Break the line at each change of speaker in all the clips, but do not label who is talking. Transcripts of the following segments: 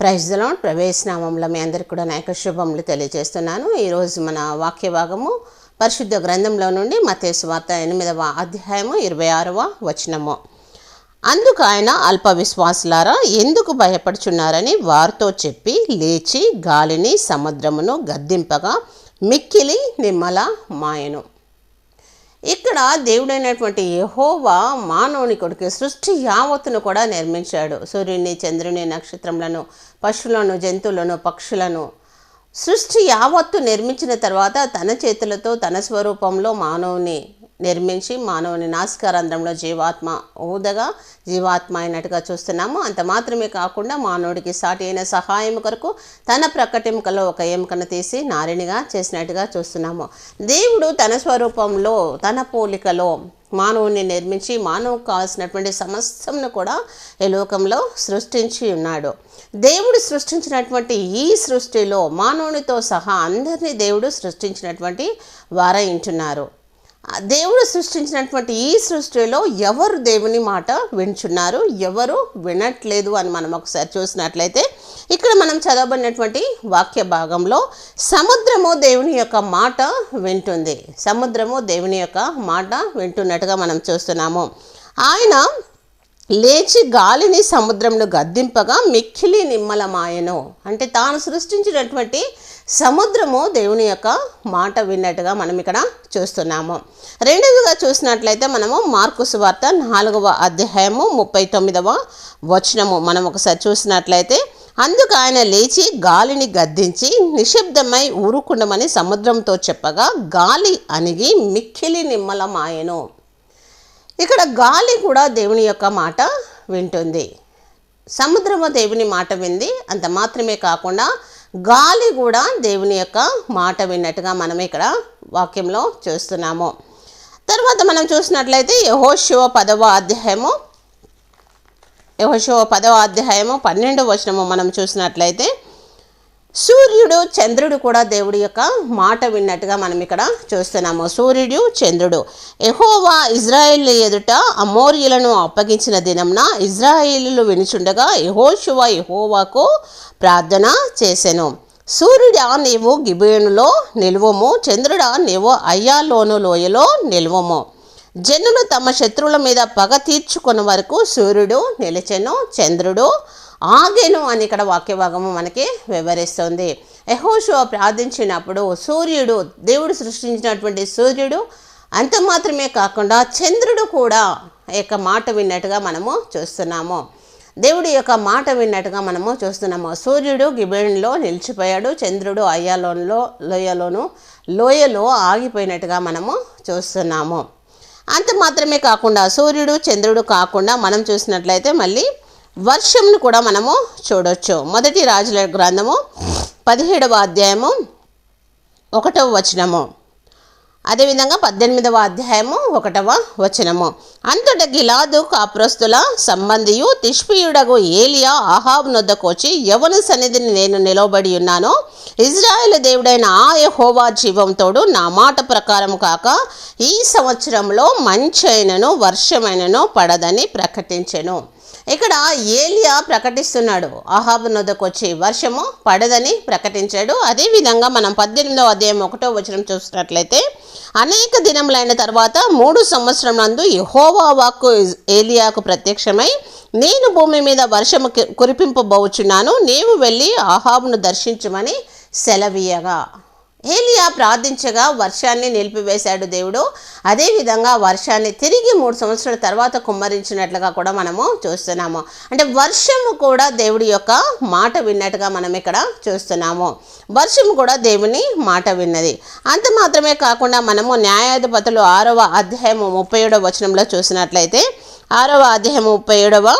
ప్రైజ్లో ప్రవేశనామంలో మీ అందరికి కూడా నాయక శుభములు తెలియజేస్తున్నాను. ఈరోజు మన వాక్య భాగము పరిశుద్ధ గ్రంథంలో నుండి మతేసు వార్త ఎనిమిదవ అధ్యాయము ఇరవై ఆరవ వచనము. అందుకు ఆయన అల్ప విశ్వాసులారా ఎందుకు భయపడుచున్నారని వారితో చెప్పి లేచి గాలిని సముద్రమును గద్దింపగా మిక్కిలి నిమ్మల మాయను. ఇక్కడ దేవుడైనటువంటి యహోవా మానవుని కొడుకు సృష్టి యావత్తును కూడా నిర్మించాడు. సూర్యుని చంద్రుని నక్షత్రములను పశువులను జంతువులను పక్షులను సృష్టి యావత్తు నిర్మించిన తర్వాత తన చేతులతో తన స్వరూపంలో మానవుని నిర్మించి మానవుని నాసికారంధ్రంలో జీవాత్మ ఊదగా జీవాత్మ అయినట్టుగా చూస్తున్నాము. అంత మాత్రమే కాకుండా మానవుడికి సాటి అయిన సహాయం కొరకు తన ప్రకటింకలో ఒక ఎముకను తీసి నారినిగా చేసినట్టుగా చూస్తున్నాము. దేవుడు తన స్వరూపంలో తన పోలికలో మానవుని నిర్మించి మానవుకు కావాల్సినటువంటి సమస్తంను కూడా ఈ లోకంలో సృష్టించి ఉన్నాడు. దేవుడు సృష్టించినటువంటి ఈ సృష్టిలో మానవునితో సహా అందరినీ దేవుడు సృష్టించినటువంటి వారయింటున్నారు దేవుడు సృష్టించినటువంటి ఈ సృష్టిలో ఎవరు దేవుని మాట వింటున్నారు? ఎవరు వినట్లేదు అని మనం ఒకసారి చూసినట్లయితే ఇక్కడ మనం చదవబడినటువంటి వాక్య భాగంలో సముద్రము దేవుని యొక్క మాట వింటుంది. సముద్రము దేవుని యొక్క మాట వింటున్నట్టుగా మనం చూస్తున్నాము. ఆయన లేచి గాలిని సముద్రంను గద్దింపగా మిక్కిలి నిమ్మలమాయను. అంటే తాను సృష్టించినటువంటి సముద్రము దేవుని యొక్క మాట విన్నట్టుగా మనం ఇక్కడ చూస్తున్నాము. రెండవదిగా చూసినట్లయితే మనము మార్కు సువార్త నాలుగవ అధ్యాయము ముప్పై తొమ్మిదవ వచనము. మనం ఒకసారి చూసినట్లయితే అందుకు ఆయన లేచి గాలిని గద్దించి నిశ్శబ్దమై ఊరుకుండమని సముద్రంతో చెప్పగా గాలి అణిగి మిక్కిలి నిమ్మలమాయను. ఇక్కడ గాలి కూడా దేవుని యొక్క మాట వింటుంది. సముద్రము దేవుని మాట వింది. అంత మాత్రమే కాకుండా గాలి కూడా దేవుని యొక్క మాట విన్నట్టుగా మనం ఇక్కడ వాక్యంలో చూస్తున్నాము. తర్వాత మనం చూసినట్లయితే యహోశివ పదవ అధ్యాయము యహోశివ పదవ అధ్యాయము పన్నెండవ వచనము మనం చూసినట్లయితే సూర్యుడు చంద్రుడు కూడా దేవుడి యొక్క మాట విన్నట్టుగా మనం ఇక్కడ చూస్తున్నాము. సూర్యుడు చంద్రుడు. ఎహోవా ఇజ్రాయిల్ ఎదుట అమోర్యులను అప్పగించిన దినంన ఇజ్రాయిలు వినుచుండగా యహోశువ యహోవాకు ప్రార్థన చేసెను. సూర్యుడా నీవు గిబేనులో నిలువము. చంద్రుడా నీవు అయ్యాలోను లోయలో నిలువము. జనులు తమ శత్రువుల మీద పగ తీర్చుకున్న వరకు సూర్యుడు నిలిచెను. చంద్రుడు ఆగెను అని ఇక్కడ వాక్యభాగము మనకి వివరిస్తుంది. యహోషువ ప్రార్థించినప్పుడు సూర్యుడు దేవుడు సృష్టించినటువంటి సూర్యుడు అంత మాత్రమే కాకుండా చంద్రుడు కూడా యొక్క మాట విన్నట్టుగా మనము చూస్తున్నాము. దేవుడి యొక్క మాట విన్నట్టుగా మనము చూస్తున్నాము. సూర్యుడు గిబెన్లో నిలిచిపోయాడు. చంద్రుడు అయ్యాలోనలో లోయలోను లోయలో ఆగిపోయినట్టుగా మనము చూస్తున్నాము. అంత మాత్రమే కాకుండా సూర్యుడు చంద్రుడు కాకుండా మనం చూసినట్లయితే మళ్ళీ వర్షంను కూడా మనము చూడొచ్చు. మొదటి రాజుల గ్రంథము పదిహేడవ అధ్యాయము ఒకటవ వచనము. అదేవిధంగా పద్దెనిమిదవ అధ్యాయము ఒకటవ వచనము. అంతట గిలాదు కాప్రస్తుల సంబంధియు తిష్పియుడగు ఏలియా ఆహాబ్ నొద్దకొచ్చి ఎవరి సన్నిధిని నేను నిలవబడి ఉన్నానో. ఇజ్రాయెల్ దేవుడైన ఆ యెహోవా జీవంతోడు నా మాట ప్రకారం కాక ఈ సంవత్సరంలో మంచైనను వర్షమైనను పడదని ప్రకటించెను. ఇక్కడ ఏలియా ప్రకటిస్తున్నాడు. అహాబు నొద్దకు వచ్చి వర్షము పడదని ప్రకటించాడు. అదేవిధంగా మనం పద్దెనిమిదో అధ్యాయం ఒకటో వచనం చూసినట్లయితే అనేక దినములైన తర్వాత మూడు సంవత్సరం నందు యహోవా వాక్కు ఏలియాకు ప్రత్యక్షమై నేను భూమి మీద వర్షము కురిపింపబోచున్నాను. నీవు వెళ్ళి అహాబును దర్శించమని సెలవీయగా. ఏలియా ప్రార్థించగా వర్షాన్ని నిలిపివేశాడు దేవుడు. అదేవిధంగా వర్షాన్ని తిరిగి మూడు సంవత్సరాల తర్వాత కుమ్మరించినట్లుగా కూడా మనము చూస్తున్నాము. అంటే వర్షము కూడా దేవుడి యొక్క మాట విన్నట్టుగా మనం ఇక్కడ చూస్తున్నాము. వర్షము కూడా దేవుని మాట విన్నది. అంత మాత్రమే కాకుండా మనము న్యాయాధిపతులు ఆరవ అధ్యాయము ముప్పై ఏడవ వచనంలో చూసినట్లయితే ఆరవ అధ్యాయం ముప్పై ఏడవ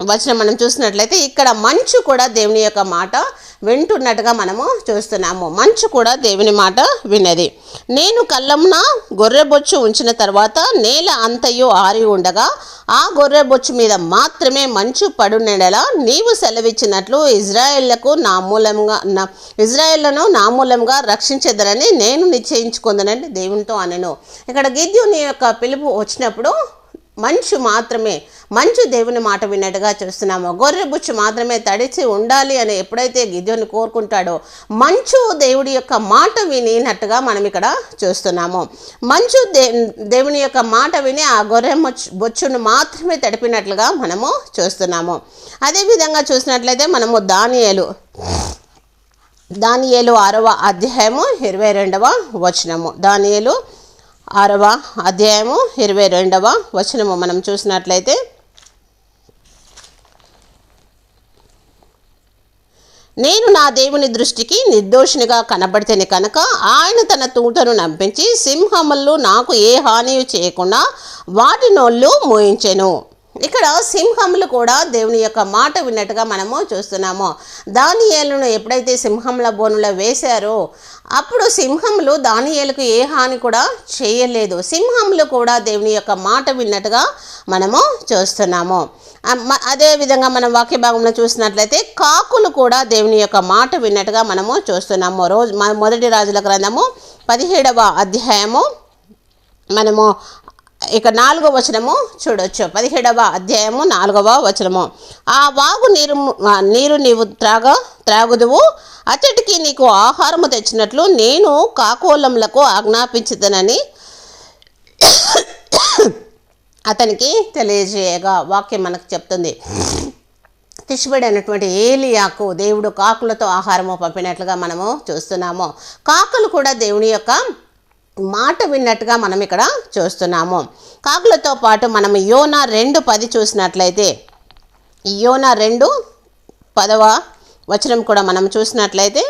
వచనం మనం చూసినట్లయితే ఇక్కడ మంచు కూడా దేవుని యొక్క మాట వింటున్నట్టుగా మనము చూస్తున్నాము. మంచు కూడా దేవుని మాట విన్నది. నేను కళ్ళంన గొర్రెబొచ్చు ఉంచిన తర్వాత నేల అంతయు ఆరి ఉండగా ఆ గొర్రెబొచ్చు మీద మాత్రమే మంచు పడునెడలా నీవు సెలవిచ్చినట్లు ఇజ్రాయేళ్ళకు నా మూలంగా నా ఇజ్రాయేళ్ళను నా మూలంగా రక్షించదనని నేను నిశ్చయించుకుందనని దేవునితో అనను. ఇక్కడ గిద్యుని యొక్క పిలుపు వచ్చినప్పుడు మంచు మాత్రమే మంచు దేవుని మాట విన్నట్టుగా చూస్తున్నాము. గొర్రె బుచ్చు మాత్రమే తడిచి ఉండాలి అని ఎప్పుడైతే గిద్యోని కోరుకుంటాడో మంచు దేవుడి యొక్క మాట వినినట్టుగా మనం ఇక్కడ చూస్తున్నాము. మంచు దే దేవుని యొక్క మాట విని ఆ గొర్రె బొచ్చును మాత్రమే తడిపినట్లుగా మనము చూస్తున్నాము. అదేవిధంగా చూసినట్లయితే మనము దానియలు దానియేలు ఆరవ అధ్యాయము ఇరవై రెండవ వచనము. దానియేలు ఆరవ అధ్యాయము ఇరవై రెండవ వచనము. మనం చూసినట్లయితే నేను నా దేవుని దృష్టికి నిర్దోషినిగా కనబడితేనే కనుక ఆయన తన తూటను నంపించి సింహములు నాకు ఏ హాని చేయకుండా వాటి నోళ్ళు మోయించెను. ఇక్కడ సింహములు కూడా దేవుని యొక్క మాట విన్నట్టుగా మనము చూస్తున్నాము. దానియేలును ఎప్పుడైతే సింహముల బోనులో వేశారో అప్పుడు సింహములు దానియేలకు ఏ హాని కూడా చేయలేదు. సింహములు కూడా దేవుని యొక్క మాట విన్నట్టుగా మనము చూస్తున్నాము. అదేవిధంగా అదే విధంగా మనం వాక్య భాగంలో చూసినట్లయితే కాకులు కూడా దేవుని యొక్క మాట విన్నట్టుగా మనము చూస్తున్నాము. రోజు మొదటి రాజుల గ్రంథము పదిహేడవ అధ్యాయము మనము ఇక నాలుగవ వచనము చూడొచ్చు. పదిహేడవ అధ్యాయము నాలుగవ వచనము. ఆ వాగు నీరు నీరు నీవు త్రాగ త్రాగుదువు. అతడికి నీకు ఆహారము తెచ్చినట్లు నేను కాకోలములకు ఆజ్ఞాపించదనని అతనికి తెలియజేయగా వాక్యం మనకు చెప్తుంది. తిష్బడైనటువంటి ఏలియాకు దేవుడు కాకులతో ఆహారము పంపినట్లుగా మనము చూస్తున్నాము. కాకులు కూడా దేవుని యొక్క మాట విన్నట్టుగా మనం ఇక్కడ చూస్తున్నాము. కాకులతో పాటు మనం యోనా రెండు పది చూసినట్లయితే యోనా రెండు పదవ వచనం కూడా మనం చూసినట్లయితే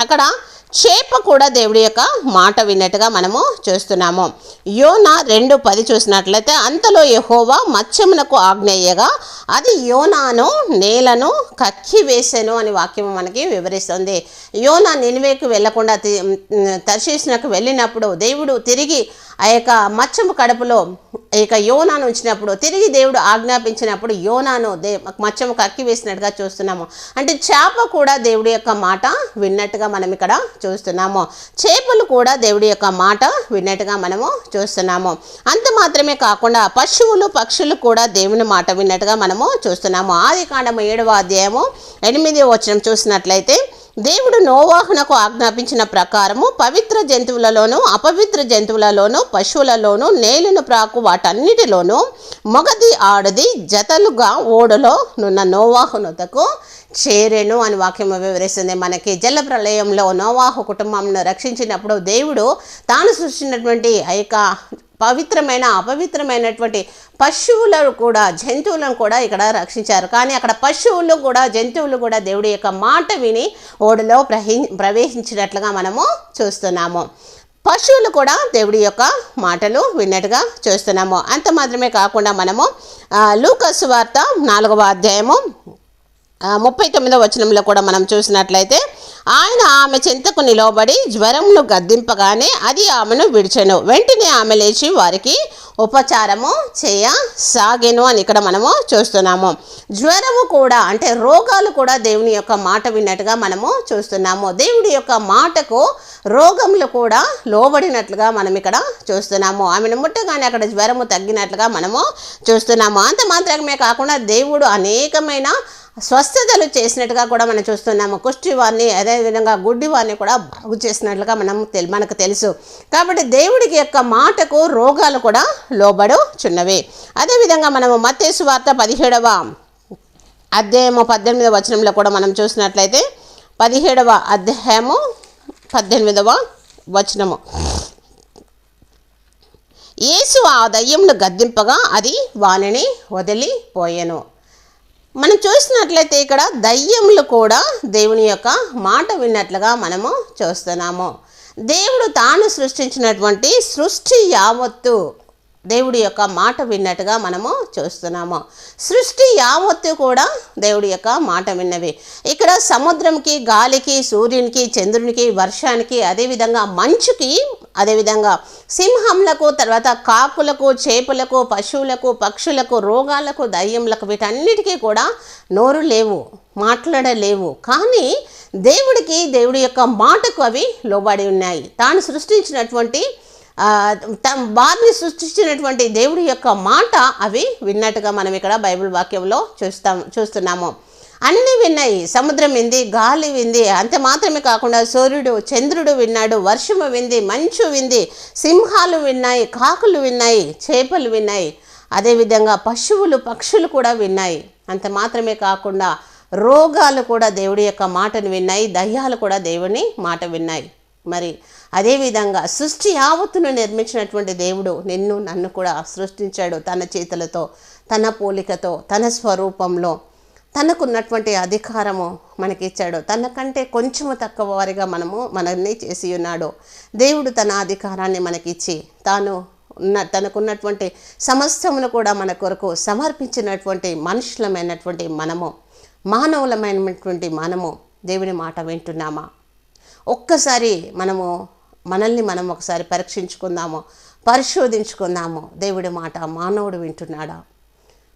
అక్కడ చేప కూడా దేవుడి యొక్క మాట విన్నట్టుగా మనము చూస్తున్నాము. యోన రెండు పది చూసినట్లయితే అంతలో యహోవా మత్స్యమునకు ఆగ్నేయగా అది యోనాను నేలను కక్కి వేసెను అని వాక్యం మనకి వివరిస్తుంది. యోన నినివేకు వెళ్ళకుండా తర్శీసునకు వెళ్ళినప్పుడు దేవుడు తిరిగి ఆ యొక్క మత్స్యము కడుపులో ఈ యొక్క యోనాను ఉంచినప్పుడు తిరిగి దేవుడు ఆజ్ఞాపించినప్పుడు యోనాను దే మత్స్యము కక్కి వేసినట్టుగా చూస్తున్నాము. అంటే చేప కూడా దేవుడి యొక్క మాట విన్నట్టుగా మనం ఇక్కడ చూస్తున్నాము. చేపలు కూడా దేవుడి యొక్క మాట విన్నట్టుగా మనము చూస్తున్నాము. అంత మాత్రమే కాకుండా పశువులు పక్షులు కూడా దేవుని మాట విన్నట్టుగా మనము చూస్తున్నాము. ఆది కాండము ఏడవ అధ్యాయము ఎనిమిది వచనం చూసినట్లయితే దేవుడు నోవాహునకు ఆజ్ఞాపించిన ప్రకారము పవిత్ర జంతువులలోనూ అపవిత్ర జంతువులలోను పశువులలోనూ నేలను ప్రాకు వాటన్నిటిలోనూ మొగది ఆడది జతలుగా ఓడలో నున్న నోవాహునతకు చేరెను అని వాక్యం వివరిస్తుంది. మనకి జల ప్రళయంలో నోవాహు కుటుంబంను రక్షించినప్పుడు దేవుడు తాను సృష్టించినటువంటి ఆ యొక్క పవిత్రమైన అపవిత్రమైనటువంటి పశువులను కూడా జంతువులను కూడా ఇక్కడ రక్షించారు. కానీ అక్కడ పశువులు కూడా జంతువులు కూడా దేవుడి యొక్క మాట విని ఓడలో ప్రహి ప్రవేశించినట్లుగా మనము చూస్తున్నాము. పశువులు కూడా దేవుడి యొక్క మాటలు విన్నట్టుగా చూస్తున్నాము. అంత మాత్రమే కాకుండా మనము లూకస్ వార్త నాలుగవ అధ్యాయము ముప్పై తొమ్మిదో వచనంలో కూడా మనం చూసినట్లయితే ఆయన ఆమె చింతకు నిలవబడి జ్వరమును గద్దింపగానే అది ఆమెను విడిచెను. వెంటనే ఆమె లేచి వారికి ఉపచారము చేయసాగెను అని ఇక్కడ మనము చూస్తున్నాము. జ్వరము కూడా అంటే రోగాలు కూడా దేవుని యొక్క మాట విన్నట్టుగా మనము చూస్తున్నాము. దేవుడి యొక్క మాటకు రోగములు కూడా లోబడినట్లుగా మనం ఇక్కడ చూస్తున్నాము. ఆమెను ముట్టగానే అక్కడ జ్వరము తగ్గినట్లుగా మనము చూస్తున్నాము. అంత మాత్రమే కాకుండా దేవుడు అనేకమైన స్వస్థతలు చేసినట్టుగా కూడా మనం చూస్తున్నాము. కుష్టి వారిని అదేవిధంగా గుడ్డి వారిని కూడా బాగు చేసినట్లుగా మనం తెల్ మనకు తెలుసు. కాబట్టి దేవుడికి యొక్క మాటకు రోగాలు కూడా లోబడుచున్నవి. అదేవిధంగా మనము మత్తేసు వార్త పదిహేడవ అధ్యాయము పద్దెనిమిదవ వచనంలో కూడా మనం చూసినట్లయితే పదిహేడవ అధ్యాయము పద్దెనిమిదవ వచనము. యేసు ఆ దయ్యంను గద్దింపగా అది వానిని వదిలిపోయాను. మనం చూసినట్లయితే ఇక్కడ దయ్యములు కూడా దేవుని యొక్క మాట విన్నట్లుగా మనము చూస్తున్నాము. దేవుడు తాను సృష్టించినటువంటి సృష్టి యావత్తు దేవుడి యొక్క మాట విన్నట్టుగా మనము చూస్తున్నాము. సృష్టి యావత్తు కూడా దేవుడి యొక్క మాట విన్నవి. ఇక్కడ సముద్రంకి గాలికి సూర్యునికి చంద్రునికి వర్షానికి అదేవిధంగా మంచుకి అదేవిధంగా సింహంలకు తర్వాత కాకులకు చేపలకు పశువులకు పక్షులకు రోగాలకు దయ్యములకు వీటన్నిటికీ కూడా నోరు లేవు మాట్లాడలేవు. కానీ దేవుడికి దేవుడి యొక్క మాటకు అవి లోబడి ఉన్నాయి. తాను సృష్టించినటువంటి వారిని సృష్టించినటువంటి దేవుడి యొక్క మాట అవి విన్నట్టుగా మనం ఇక్కడ బైబిల్ వాక్యంలో చూస్తాం చూస్తున్నాము. అన్నీ విన్నాయి సముద్రం వింది గాలి వింది అంతే మాత్రమే కాకుండా సూర్యుడు చంద్రుడు విన్నాడు వర్షము వింది మంచు వింది సింహాలు విన్నాయి కాకులు విన్నాయి చేపలు విన్నాయి. అదేవిధంగా పశువులు పక్షులు కూడా విన్నాయి. అంత మాత్రమే కాకుండా రోగాలు కూడా దేవుడి యొక్క మాటను విన్నాయి దయ్యాలు కూడా దేవుని మాట విన్నాయి. మరి అదేవిధంగా సృష్టి యావత్తును నిర్మించినటువంటి దేవుడు నిన్ను నన్ను కూడా సృష్టించాడు తన చేతులతో తన పోలికతో తన స్వరూపంలో. తనకున్నటువంటి అధికారము మనకిచ్చాడు. తనకంటే కొంచెము తక్కువ వారిగా మనము మనల్ని చేసి ఉన్నాడు. దేవుడు తన అధికారాన్ని మనకిచ్చి తాను ఉన్న తనకున్నటువంటి సమస్తమును కూడా మన కొరకు సమర్పించినటువంటి మనుషులమైనటువంటి మనము మానవులమైనటువంటి మనము దేవుని మాట వింటున్నామా? ఒక్కసారి మనము మనల్ని మనం ఒకసారి పరీక్షించుకుందాము పరిశోధించుకుందాము దేవుడి మాట మానవుడు వింటున్నాడా?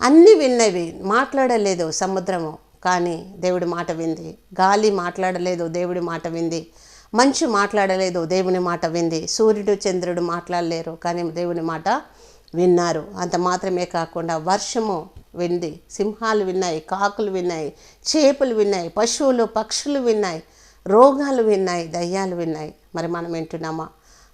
అన్నీ విన్నవి. మాట్లాడలేదు సముద్రము. కానీ దేవుడి మాట వింది. గాలి మాట్లాడలేదు దేవుడి మాట వింది. మంచు మాట్లాడలేదు దేవుని మాట వింది. సూర్యుడు చంద్రుడు మాట్లాడలేరు కానీ దేవుని మాట విన్నారు. అంత మాత్రమే కాకుండా వర్షము వింది. సింహాలు విన్నాయి కాకులు విన్నాయి చేపలు విన్నాయి పశువులు పక్షులు విన్నాయి రోగాలు విన్నాయి దయ్యాలు విన్నాయి. మరి మనం వింటున్నామా?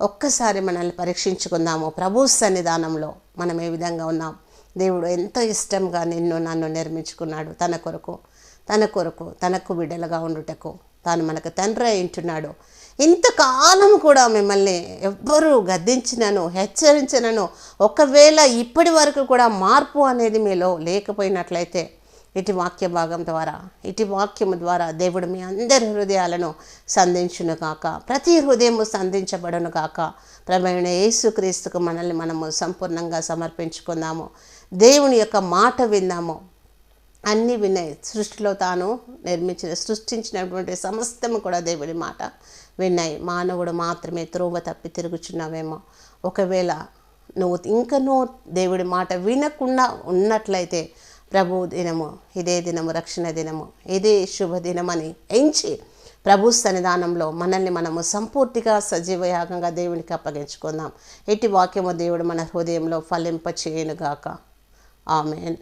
ఒక్కసారి మనల్ని పరీక్షించుకుందాము. ప్రభు సన్నిధానంలో మనం ఏ విధంగా ఉన్నాం? దేవుడు ఎంతో ఇష్టంగా నిన్ను నన్ను నిర్మించుకున్నాడు. తన కొరకు తన కొరకు తనకు బిడ్డలుగా ఉండుటకు తాను మనకు తండ్రి అయింటున్నాడు ఇంతకాలం కూడా మిమ్మల్ని ఎవ్వరూ గద్దించినను హెచ్చరించినను ఒకవేళ ఇప్పటి వరకు కూడా మార్పు అనేది మీలో లేకపోయినట్లయితే ఇటు వాక్య భాగం ద్వారా ఇటు వాక్యము ద్వారా దేవుడు మీ అందరి హృదయాలను సంధించును కాక ప్రతి హృదయము సంధించబడును కాక ప్రమేణ యేసుక్రీస్తుకు మనల్ని మనము సంపూర్ణంగా సమర్పించుకుందాము. దేవుని యొక్క మాట విన్నాము. అన్నీ విన్నాయి. సృష్టిలో తాను నిర్మించిన సృష్టించినటువంటి సమస్తము కూడా దేవుడి మాట విన్నాయి. మానవుడు మాత్రమే త్రోవ తప్పి తిరుగుచున్నావేమో. ఒకవేళ నువ్వు ఇంకనూ దేవుడి మాట వినకుండా ఉన్నట్లయితే ప్రభు దినము ఇదే దినము రక్షణ దినము ఇదే శుభదినమని ఎంచి ప్రభు సన్నిధానంలో మనల్ని మనము సంపూర్తిగా సజీవయాగంగా దేవునికి అప్పగించుకుందాం. ఎట్టి వాక్యము దేవుడు మన హృదయంలో ఫలింప చేయనుగాక ఆమెన్